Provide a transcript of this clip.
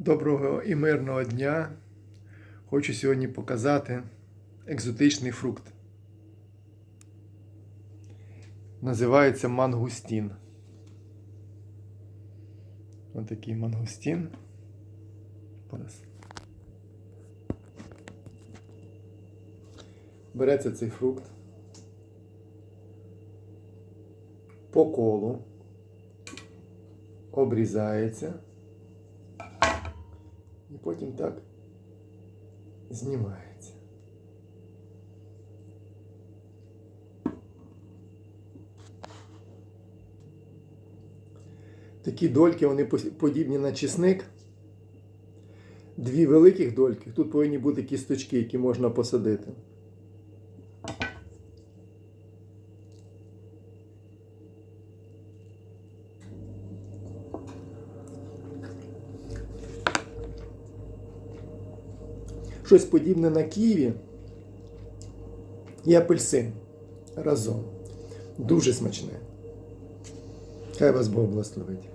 Доброго і мирного дня. Хочу сьогодні показати екзотичний фрукт. Називається мангустін. Ось такий мангустін. Береться цей фрукт по колу, обрізається. І потім так знімається. Такі дольки, вони подібні на чесник. Дві великих дольки. Тут повинні бути кісточки, які можна посадити. Щось подібне на Києві і апельсин разом. Дуже смачне. Хай вас Бог благословить.